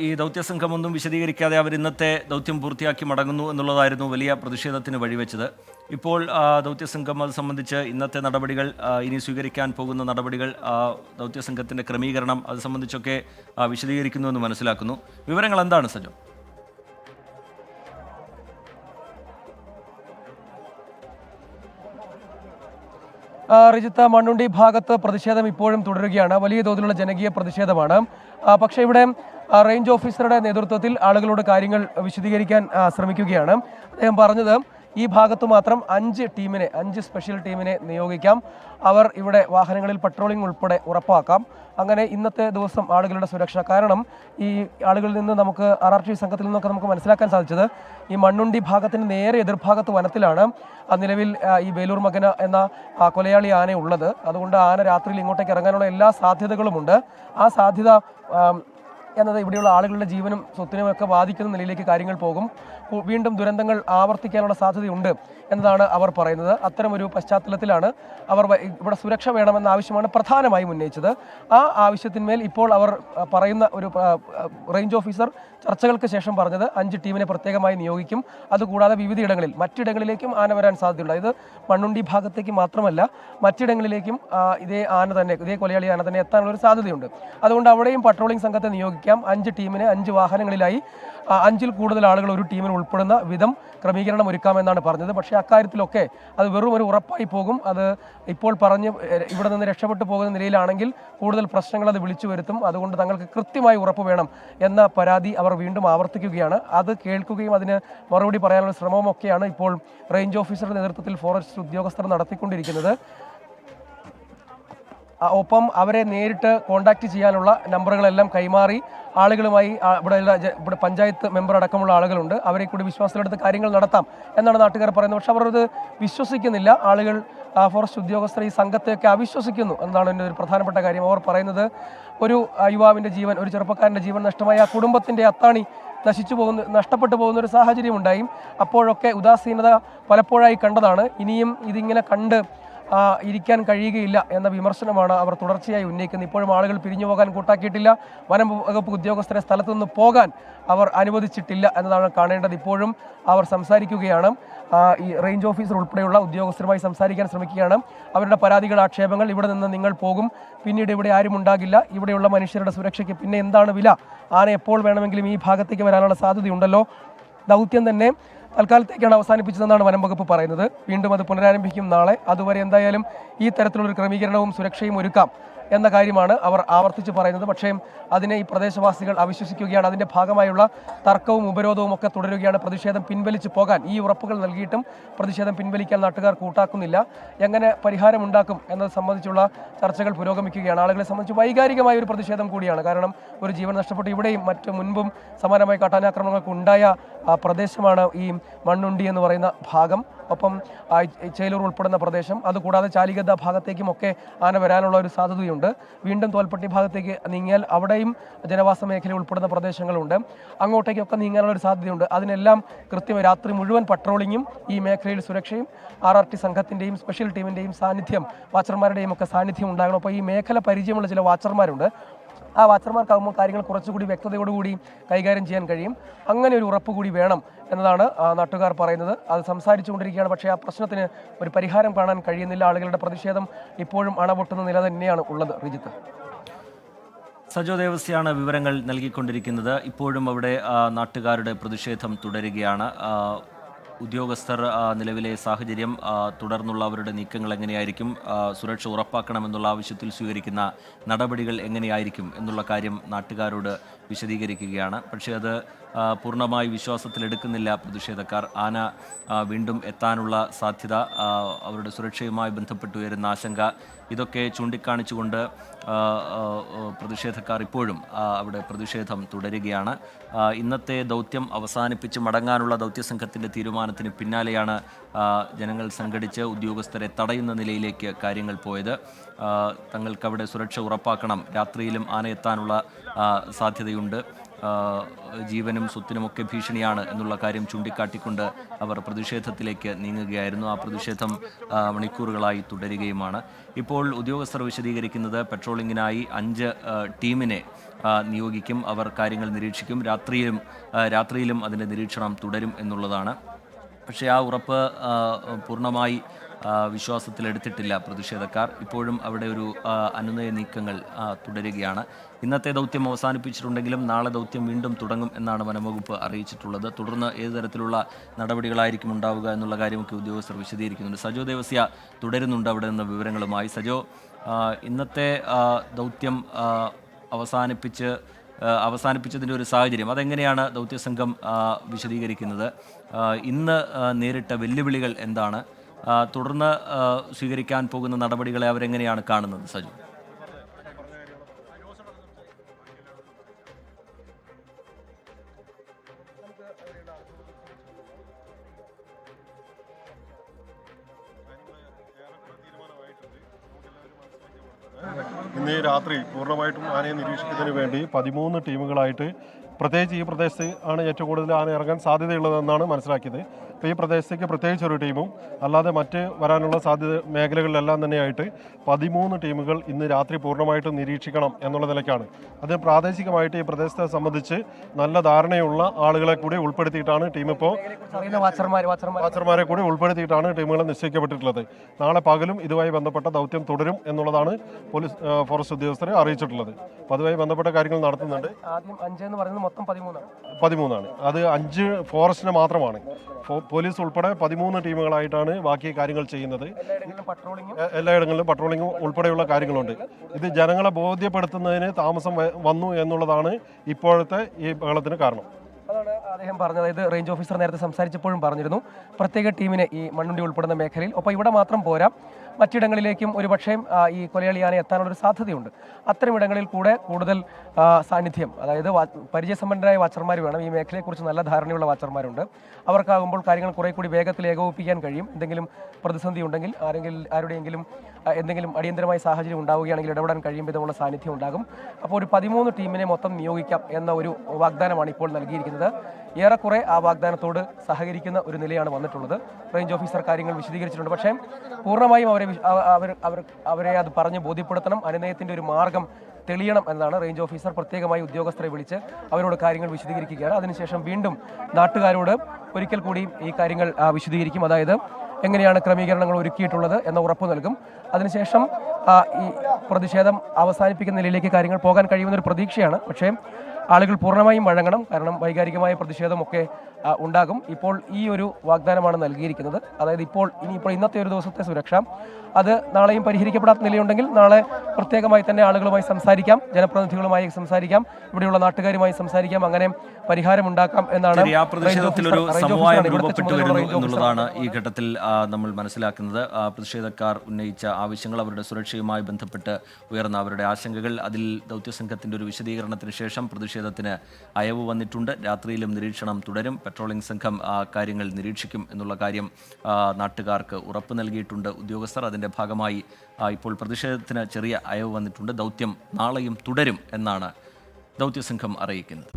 ഈ ദൗത്യ ദൗത്യസംഘമൊന്നും വിശദീകരിക്കാതെ അവർ ഇന്നത്തെ ദൗത്യം പൂർത്തിയാക്കി മടങ്ങുന്നു എന്നുള്ളതായിരുന്നു വലിയ പ്രതിഷേധത്തിന് വഴിവെച്ചത്. ഇപ്പോൾ ദൗത്യ ദൗത്യസംഘം അത് സംബന്ധിച്ച് ഇന്നത്തെ നടപടികൾ ഇനി സ്വീകരിക്കാൻ പോകുന്ന നടപടികൾ ദൗത്യ ദൗത്യസംഘത്തിന്റെ ക്രമീകരണം അത് സംബന്ധിച്ചൊക്കെ ആ, വിശദീകരിക്കുന്നു എന്ന് മനസ്സിലാക്കുന്നു. വിവരങ്ങൾ എന്താണ് സജോ? റിജിത്ത മണ്ണുണ്ടി ഭാഗത്ത് പ്രതിഷേധം ഇപ്പോഴും തുടരുകയാണ്. വലിയ തോതിലുള്ള ജനകീയ പ്രതിഷേധമാണ്. പക്ഷേ ഇവിടെ റേഞ്ച് ഓഫീസറുടെ നേതൃത്വത്തിൽ ആളുകളോട് കാര്യങ്ങൾ വിശദീകരിക്കാൻ ശ്രമിക്കുകയാണ്. അദ്ദേഹം പറഞ്ഞത് ഈ ഭാഗത്തു മാത്രം അഞ്ച് ടീമിനെ അഞ്ച് സ്പെഷ്യൽ ടീമിനെ നിയോഗിക്കാം. അവർ ഇവിടെ വാഹനങ്ങളിൽ പട്രോളിംഗ് ഉൾപ്പെടെ ഉറപ്പാക്കാം. അങ്ങനെ ഇന്നത്തെ ദിവസം ആളുകളുടെ സുരക്ഷ. കാരണം ഈ ആളുകളിൽ നിന്ന് നമുക്ക് ആർ ആർ ടി സംഘത്തിൽ നിന്നൊക്കെ നമുക്ക് മനസ്സിലാക്കാൻ സാധിച്ചത് ഈ മണ്ണുണ്ടി ഭാഗത്തിന് നേരെ എതിർഭാഗത്ത് വനത്തിലാണ് നിലവിൽ ഈ ബേലൂർ മകന എന്ന കൊലയാളി ആന ഉള്ളത് അതുകൊണ്ട് ആന രാത്രിയിൽ ഇങ്ങോട്ടേക്ക് ഇറങ്ങാനുള്ള എല്ലാ സാധ്യതകളുമുണ്ട്. ആ സാധ്യത എന്നത് ഇവിടെയുള്ള ആളുകളുടെ ജീവനും സ്വത്തിനുമൊക്കെ ബാധിക്കുന്ന നിലയിലേക്ക് കാര്യങ്ങൾ പോകും. വീണ്ടും ദുരന്തങ്ങൾ ആവർത്തിക്കാനുള്ള സാധ്യതയുണ്ട്. എന്നതാണ് അവർ പറയുന്നത്. അത്തരമൊരു പശ്ചാത്തലത്തിലാണ് അവർ ഇവിടെ സുരക്ഷ വേണമെന്ന ആവശ്യമാണ് പ്രധാനമായും ഉന്നയിച്ചത്. ആ ആവശ്യത്തിന്മേൽ ഇപ്പോൾ അവർ പറയുന്ന ഒരു റേഞ്ച് ഓഫീസർ ചർച്ചകൾക്ക് ശേഷം പറഞ്ഞത് അഞ്ച് ടീമിനെ പ്രത്യേകമായി നിയോഗിക്കും. അതുകൂടാതെ വിവിധയിടങ്ങളിൽ മറ്റിടങ്ങളിലേക്കും ആന വരാൻ സാധ്യതയുണ്ട്. അതായത് മണ്ണുണ്ടി ഭാഗത്തേക്ക് മാത്രമല്ല മറ്റിടങ്ങളിലേക്കും ഇതേ ആന തന്നെ ഇതേ കൊലയാളി ആന തന്നെ എത്താനുള്ള ഒരു സാധ്യതയുണ്ട്. അതുകൊണ്ട് അവിടെയും പട്രോളിംഗ് സംഘത്തെ നിയോഗിക്കാം. അഞ്ച് ടീമിനെ അഞ്ച് വാഹനങ്ങളിലായി അഞ്ചിൽ കൂടുതൽ ആളുകൾ ഒരു ടീമിൽ ഉൾപ്പെടുന്ന വിധം ക്രമീകരണം ഒരുക്കാമെന്നാണ് പറഞ്ഞത്. പക്ഷേ അക്കാര്യത്തിലൊക്കെ അത് വെറും ഒരു ഉറപ്പായി പോകും. അത് ഇപ്പോൾ പറഞ്ഞ് ഇവിടെ നിന്ന് രക്ഷപ്പെട്ടു പോകുന്ന നിലയിലാണെങ്കിൽ കൂടുതൽ പ്രശ്നങ്ങൾ അത് വിളിച്ചു വരുത്തും. അതുകൊണ്ട് തങ്ങൾക്ക് കൃത്യമായി ഉറപ്പ് വേണം എന്ന പരാതി അവർ വീണ്ടും ആവർത്തിക്കുകയാണ്. അത് കേൾക്കുകയും അതിന് മറുപടി പറയാനുള്ള ശ്രമമൊക്കെയാണ് ഇപ്പോൾ റേഞ്ച് ഓഫീസറുടെ നേതൃത്വത്തിൽ ഫോറസ്റ്റ് ഉദ്യോഗസ്ഥർ നടത്തിക്കൊണ്ടിരിക്കുന്നത്. ഒപ്പം അവരെ നേരിട്ട് കോൺടാക്ട് ചെയ്യാനുള്ള നമ്പറുകളെല്ലാം കൈമാറി ആളുകളുമായി ഇവിടെ ഇവിടെ പഞ്ചായത്ത് മെമ്പർ അടക്കമുള്ള ആളുകളുണ്ട്. അവരെ കൂടി വിശ്വാസത്തിലെടുത്ത് കാര്യങ്ങൾ നടത്താം എന്നാണ് നാട്ടുകാർ പറയുന്നത്. പക്ഷെ അവർ വിശ്വസിക്കുന്നില്ല. ആളുകൾ ഫോറസ്റ്റ് ഉദ്യോഗസ്ഥർ ഈ സംഘത്തെയൊക്കെ അവിശ്വസിക്കുന്നു എന്നതാണ് എന്റെ ഒരു പ്രധാനപ്പെട്ട കാര്യം. അവർ പറയുന്നത് ഒരു യുവാവിന്റെ ജീവൻ ഒരു ചെറുപ്പക്കാരന്റെ ജീവൻ നഷ്ടമായ ആ കുടുംബത്തിന്റെ അത്താണി നശിച്ചു പോകുന്ന നഷ്ടപ്പെട്ടു പോകുന്ന ഒരു സാഹചര്യം ഉണ്ടായി. അപ്പോഴൊക്കെ ഉദാസീനത പലപ്പോഴായി കണ്ടതാണ്. ഇനിയും ഇതിങ്ങനെ കണ്ട് ഇരിക്കാൻ കഴിയുകയില്ല എന്ന വിമർശനമാണ് അവർ തുടർച്ചയായി ഉന്നയിക്കുന്നത്. ഇപ്പോഴും ആളുകൾ പിരിഞ്ഞു പോകാൻ കൂട്ടാക്കിയിട്ടില്ല. വനം വകുപ്പ് ഉദ്യോഗസ്ഥരെ സ്ഥലത്തു നിന്ന് പോകാൻ അവർ അനുവദിച്ചിട്ടില്ല എന്നതാണ് കാണേണ്ടത്. ഇപ്പോഴും അവർ സംസാരിക്കുകയാണ്. ഈ റേഞ്ച് ഓഫീസർ ഉൾപ്പെടെയുള്ള ഉദ്യോഗസ്ഥരുമായി സംസാരിക്കാൻ ശ്രമിക്കുകയാണ്. അവരുടെ പരാതികൾ ആക്ഷേപങ്ങൾ ഇവിടെ നിന്ന് നിങ്ങൾ പോകും. പിന്നീട് ഇവിടെ ആരും ഉണ്ടാകില്ല. ഇവിടെയുള്ള മനുഷ്യരുടെ സുരക്ഷയ്ക്ക് പിന്നെ എന്താണ് വില? ആന എപ്പോൾ വേണമെങ്കിലും ഈ ഭാഗത്തേക്ക് വരാനുള്ള സാധ്യതയുണ്ടല്ലോ. ദൗത്യം തന്നെ തൽക്കാലത്തേക്കാണ് അവസാനിപ്പിച്ചതെന്നാണ് വനം വകുപ്പ് പറയുന്നത്. വീണ്ടും അത് പുനരാരംഭിക്കും നാളെ. അതുവരെ എന്തായാലും ഈ തരത്തിലുള്ളൊരു ക്രമീകരണവും സുരക്ഷയും ഒരുക്കാം. എന്ന കാര്യമാണ് അവർ ആവർത്തിച്ച് പറയുന്നത്. പക്ഷേ അതിനെ ഈ പ്രദേശവാസികൾ അവിശ്വസിക്കുകയാണ്. അതിന്റെ ഭാഗമായുള്ള തർക്കവും ഉപരോധവും ഒക്കെ തുടരുകയാണ്. പ്രതിഷേധം പിൻവലിച്ച് പോകാൻ ഈ ഉറപ്പുകൾ നൽകിയിട്ടും പ്രതിഷേധം പിൻവലിക്കാൻ നാട്ടുകാർ കൂട്ടാക്കുന്നില്ല. എങ്ങനെ പരിഹാരമുണ്ടാക്കും എന്നത് സംബന്ധിച്ചുള്ള ചർച്ചകൾ പുരോഗമിക്കുകയാണ്. ആളുകളെ സംബന്ധിച്ച് വൈകാരികമായ ഒരു പ്രതിഷേധം കൂടിയാണ്. കാരണം ഒരു ജീവൻ നഷ്ടപ്പെട്ട് ഇവിടെയും മറ്റ് മുൻപും സമാനമായ കാട്ടാനാക്രമണങ്ങൾക്ക് ഉണ്ടായ പ്രദേശമാണ് ഈ മണ്ണുണ്ടി എന്ന് പറയുന്ന ഭാഗം. ഒപ്പം ചേലൂർ ഉൾപ്പെടുന്ന പ്രദേശം. അതുകൂടാതെ ചാലിഗദ്ദ ഭാഗത്തേക്കുമൊക്കെ ആന വരാനുള്ള ഒരു സാധ്യതയുണ്ട്. വീണ്ടും തോൽപ്പട്ടി ഭാഗത്തേക്ക് നീങ്ങിയാൽ അവിടെയും ജനവാസ മേഖല ഉൾപ്പെടുന്ന പ്രദേശങ്ങളുണ്ട്. അങ്ങോട്ടേക്കൊക്കെ നീങ്ങാനുള്ള ഒരു സാധ്യതയുണ്ട്. അതിനെല്ലാം കൃത്യമായി രാത്രി മുഴുവൻ പട്രോളിങ്ങും ഈ മേഖലയിൽ സുരക്ഷയും ആർ ആർ ടി സംഘത്തിന്റെയും സ്പെഷ്യൽ ടീമിന്റെയും സാന്നിധ്യം വാച്ചർമാരുടെയും ഒക്കെ സാന്നിധ്യം ഉണ്ടാകണം. അപ്പോൾ ഈ മേഖല പരിചയമുള്ള ചില വാച്ചർമാരുണ്ട് ആ വാച്ചർമാർക്കാകുമ്പോൾ കാര്യങ്ങൾ കുറച്ചുകൂടി വ്യക്തതയോടുകൂടി കൈകാര്യം ചെയ്യാൻ കഴിയും. അങ്ങനെ ഒരു ഉറപ്പ് കൂടി വേണം എന്നതാണ് നാട്ടുകാർ പറയുന്നത്. അത് സംസാരിച്ചുകൊണ്ടിരിക്കുകയാണ്. പക്ഷേ ആ പ്രശ്നത്തിന് ഒരു പരിഹാരം കാണാൻ കഴിയുന്നില്ല. ആളുകളുടെ പ്രതിഷേധം ഇപ്പോഴും അണപൊട്ടുന്ന നില തന്നെയാണ് ഉള്ളത്. റിജിത്ത്. സജോ ദേവസ്യാണ് വിവരങ്ങൾ നൽകിക്കൊണ്ടിരിക്കുന്നത്. ഇപ്പോഴും അവിടെ നാട്ടുകാരുടെ പ്രതിഷേധം തുടരുകയാണ്. ഉദ്യോഗസ്ഥർ നിലവിലെ സാഹചര്യം തുടർന്നുള്ള അവരുടെ നീക്കങ്ങൾ എങ്ങനെയായിരിക്കും സുരക്ഷ ഉറപ്പാക്കണമെന്നുള്ള ആവശ്യത്തിൽ സ്വീകരിക്കുന്ന നടപടികൾ എങ്ങനെയായിരിക്കും എന്നുള്ള കാര്യം നാട്ടുകാരോട് വിശദീകരിക്കുകയാണ്. പക്ഷേ അത് പൂർണമായി വിശ്വാസത്തിലെടുക്കുന്നില്ല പ്രതിഷേധക്കാർ ആന വീണ്ടും എത്താനുള്ള സാധ്യത അവരുടെ സുരക്ഷയുമായി ബന്ധപ്പെട്ട് വരുന്ന ആശങ്ക ഇതൊക്കെ ചൂണ്ടിക്കാണിച്ചുകൊണ്ട് പ്രതിഷേധക്കാർ ഇപ്പോഴും അവിടെ പ്രതിഷേധം തുടരുകയാണ്. ഇന്നത്തെ ദൗത്യം അവസാനിപ്പിച്ച് മടങ്ങാനുള്ള ദൗത്യസംഘത്തിന്റെ തീരുമാനത്തിന് പിന്നാലെയാണ് ജനങ്ങൾ സംഘടിച്ച് ഉദ്യോഗസ്ഥരെ തടയുന്ന നിലയിലേക്ക് കാര്യങ്ങൾ പോയത്. തങ്ങൾക്കവിടെ സുരക്ഷ ഉറപ്പാക്കണം. രാത്രിയിലും ആന എത്താനുള്ള ആ, ആ, ജീവനും സ്വത്തിനുമൊക്കെ ഭീഷണിയാണ് എന്നുള്ള കാര്യം ചൂണ്ടിക്കാട്ടിക്കൊണ്ട് അവർ പ്രതിഷേധത്തിലേക്ക് നീങ്ങുകയായിരുന്നു. ആ പ്രതിഷേധം മണിക്കൂറുകളായി തുടരുകയുമാണ്. ഇപ്പോൾ ഉദ്യോഗസ്ഥർ വിശദീകരിക്കുന്നത് പെട്രോളിങ്ങിനായി അഞ്ച് ടീമിനെ നിയോഗിക്കും. അവർ കാര്യങ്ങൾ നിരീക്ഷിക്കും. രാത്രിയിലും രാത്രിയിലും അതിന്റെ നിരീക്ഷണം തുടരും എന്നുള്ളതാണ്. പക്ഷേ ആ ഉറപ്പ് പൂർണമായി വിശ്വാസത്തിലെടുത്തിട്ടില്ല പ്രതിഷേധക്കാർ. ഇപ്പോഴും അവിടെ ഒരു അനുനയ നീക്കങ്ങൾ തുടരുകയാണ്. ഇന്നത്തെ ദൗത്യം അവസാനിപ്പിച്ചിട്ടുണ്ടെങ്കിലും നാളെ ദൗത്യം വീണ്ടും തുടങ്ങും എന്നാണ് വനംവകുപ്പ് അറിയിച്ചിട്ടുള്ളത്. തുടർന്ന് ഏത് തരത്തിലുള്ള നടപടികളായിരിക്കും ഉണ്ടാവുക എന്നുള്ള കാര്യമൊക്കെ ഉദ്യോഗസ്ഥർ വിശദീകരിക്കുന്നുണ്ട്. സജോ ദേവസ്യ തുടരുന്നുണ്ട് അവിടെ നിന്ന് വിവരങ്ങളുമായി. സജോ ഇന്നത്തെ ദൗത്യം അവസാനിപ്പിച്ച് അവസാനിപ്പിച്ചതിന്റെ ഒരു സാഹചര്യം. അതെങ്ങനെയാണ് ദൗത്യസംഘം വിശദീകരിക്കുന്നത്? ഇന്ന് നേരിട്ട വെല്ലുവിളികൾ എന്താണ്? തുടർന്ന് സ്വീകരിക്കാൻ പോകുന്ന നടപടികളെ അവരെങ്ങനെയാണ് കാണുന്നത് സജു? ഇന്ന് രാത്രി പൂർണമായിട്ടും ആനയെ നിരീക്ഷിക്കുന്നതിന് വേണ്ടി പതിമൂന്ന് ടീമുകളായിട്ട് പ്രത്യേകിച്ച് ഈ പ്രദേശത്ത് ആണ് ഏറ്റവും കൂടുതൽ ആന ഇറങ്ങാൻ സാധ്യതയുള്ളതെന്നാണ് മനസ്സിലാക്കിയത്. അപ്പോൾ ഈ പ്രദേശത്തേക്ക് പ്രത്യേകിച്ച് ഒരു ടീമും അല്ലാതെ മറ്റ് വരാനുള്ള സാധ്യത മേഖലകളിലെല്ലാം തന്നെയായിട്ട് പതിമൂന്ന് ടീമുകൾ ഇന്ന് രാത്രി പൂർണമായിട്ടും നിരീക്ഷിക്കണം എന്നുള്ള നിലയ്ക്കാണ്. അത് പ്രാദേശികമായിട്ട് ഈ പ്രദേശത്തെ സംബന്ധിച്ച് നല്ല ധാരണയുള്ള ആളുകളെ കൂടി ഉൾപ്പെടുത്തിയിട്ടാണ് ടീം ഇപ്പോൾ വാച്ചർമാരെ കൂടി ഉൾപ്പെടുത്തിയിട്ടാണ് ടീമുകൾ നിശ്ചയിക്കപ്പെട്ടിട്ടുള്ളത്. നാളെ പകലും ഇതുമായി ബന്ധപ്പെട്ട ദൗത്യം തുടരും എന്നുള്ളതാണ് പോലീസ് ഫോറസ്റ്റ് ഉദ്യോഗസ്ഥരെ അറിയിച്ചിട്ടുള്ളത്. അപ്പോൾ അതുമായി ബന്ധപ്പെട്ട കാര്യങ്ങൾ നടത്തുന്നുണ്ട്. ആദ്യം അഞ്ച് എന്ന് പറയുന്നത് മൊത്തം പതിമൂന്നാണ്. പതിമൂന്നാണ്. അത് അഞ്ച് ഫോറസ്റ്റിന് മാത്രമാണ്. പോലീസ് ഉൾപ്പെടെ പതിമൂന്ന് ടീമുകളായിട്ടാണ് ബാക്കി കാര്യങ്ങൾ ചെയ്യുന്നത്. എല്ലായിടങ്ങളിലും പട്രോളിംഗും ഉൾപ്പെടെയുള്ള കാര്യങ്ങളുണ്ട്. ഇത് ജനങ്ങളെ ബോധ്യപ്പെടുത്തുന്നതിന് താമസം വന്നു എന്നുള്ളതാണ് ഇപ്പോഴത്തെ ഈ ബഹളത്തിന് കാരണം. അതാണ് അദ്ദേഹം പറഞ്ഞത്. അതായത് റേഞ്ച് ഓഫീസർ നേരത്തെ സംസാരിച്ചപ്പോഴും പറഞ്ഞിരുന്നു. പ്രത്യേക ടീമിനെ ഈ മണ്ണുണ്ടി ഉൾപ്പെടുന്ന മേഖലയിൽ. ഒപ്പം ഇവിടെ മാത്രം പോരാ. മറ്റിടങ്ങളിലേക്കും ഒരുപക്ഷേ ഈ കൊലയാളി ആന എത്താനുള്ള ഒരു സാധ്യതയുണ്ട്. അത്തരമിടങ്ങളിൽ കൂടെ കൂടുതൽ സാന്നിധ്യം അതായത് പരിചയസമ്പന്നരായ വാച്ചർമാർ വേണം. ഈ മേഖലയെക്കുറിച്ച് നല്ല ധാരണയുള്ള വാച്ചർമാരുണ്ട്. അവർക്കാകുമ്പോൾ കാര്യങ്ങൾ കുറേ കൂടി വേഗത്തിൽ ഏകോപിപ്പിക്കാൻ കഴിയും. എന്തെങ്കിലും പ്രതിസന്ധി ഉണ്ടെങ്കിൽ ആരെങ്കിലും ആരുടെയെങ്കിലും എന്തെങ്കിലും അടിയന്തരമായ സാഹചര്യം ഉണ്ടാവുകയാണെങ്കിൽ ഇടപെടാൻ കഴിയും വിധമുള്ള സാന്നിധ്യം ഉണ്ടാകും. അപ്പോൾ ഒരു പതിമൂന്ന് ടീമിനെ മൊത്തം നിയോഗിക്കാം എന്ന ഒരു വാഗ്ദാനമാണ് ഇപ്പോൾ നൽകിയിരിക്കുന്നത്. ഏറെക്കുറെ ആ വാഗ്ദാനത്തോട് സഹകരിക്കുന്ന ഒരു നിലയാണ് വന്നിട്ടുള്ളത്. റേഞ്ച് ഓഫീസർ കാര്യങ്ങൾ വിശദീകരിച്ചിട്ടുണ്ട്. പക്ഷേ പൂർണമായും അവരെ അവർ അവർ അവരെ അത് പറഞ്ഞ് ബോധ്യപ്പെടുത്തണം. അനുനയത്തിന്റെ ഒരു മാർഗം തെളിയണം എന്നാണ് റേഞ്ച് ഓഫീസർ പ്രത്യേകമായി ഉദ്യോഗസ്ഥരെ വിളിച്ച് അവരോട് കാര്യങ്ങൾ വിശദീകരിക്കുകയാണ്. അതിനുശേഷം വീണ്ടും നാട്ടുകാരോട് ഒരിക്കൽ കൂടി ഈ കാര്യങ്ങൾ വിശദീകരിക്കും. അതായത് എങ്ങനെയാണ് ക്രമീകരണങ്ങൾ ഒരുക്കിയിട്ടുള്ളത് എന്ന ഉറപ്പ് നൽകും. അതിനുശേഷം ഈ പ്രതിഷേധം അവസാനിപ്പിക്കുന്ന നിലയിലേക്ക് കാര്യങ്ങൾ പോകാൻ കഴിയുമെന്നൊരു പ്രതീക്ഷയാണ്. പക്ഷേ ആളുകൾ പൂർണമായും വഴങ്ങണം. കാരണം വൈകാരികമായ പ്രതിഷേധമൊക്കെ ഉണ്ടാകും. ഇപ്പോൾ ഈ ഒരു വാഗ്ദാനമാണ് നൽകിയിരിക്കുന്നത്. അതായത് ഇപ്പോൾ ഇനിയിപ്പോൾ ഇന്നത്തെ ഒരു ദിവസത്തെ സുരക്ഷ. അത് നാളെയും പരിഹരിക്കപ്പെടാത്ത നിലയുണ്ടെങ്കിൽ നാളെ പ്രത്യേകമായി തന്നെ ആളുകളുമായി സംസാരിക്കാം. ജനപ്രതിനിധികളുമായി സംസാരിക്കാം. ഇവിടെയുള്ള നാട്ടുകാരുമായി സംസാരിക്കാം. അങ്ങനെ പരിഹാരം ഉണ്ടാക്കാം എന്നാണ് സമവായം രൂപപ്പെട്ടു വരുന്നു എന്നുള്ളതാണ് ഈ ഘട്ടത്തിൽ നമ്മൾ മനസ്സിലാക്കുന്നത്. പ്രതിഷേധക്കാർ ഉന്നയിച്ച ആവശ്യങ്ങൾ അവരുടെ സുരക്ഷയുമായി ബന്ധപ്പെട്ട് ഉയർന്ന അവരുടെ ആശങ്കകൾ. അതിൽ ദൗത്യസംഘത്തിന്റെ ഒരു വിശദീകരണത്തിന് ശേഷം പ്രതിഷേധത്തിന് അയവ് വന്നിട്ടുണ്ട്. രാത്രിയിലും നിരീക്ഷണം തുടരും. പെട്രോളിംഗ് സംഘം കാര്യങ്ങൾ നിരീക്ഷിക്കും എന്നുള്ള കാര്യം നാട്ടുകാർക്ക് ഉറപ്പ് നൽകിയിട്ടുണ്ട്. ഉദ്യോഗസ്ഥർ അതിന്റെ ഭാഗമായി ഇപ്പോൾ പ്രതിഷേധത്തിന് ചെറിയ അയവ് വന്നിട്ടുണ്ട്. ദൗത്യം നാളെയും തുടരും എന്നാണ് ദൗത്യസംഘം അറിയിക്കുന്നത്.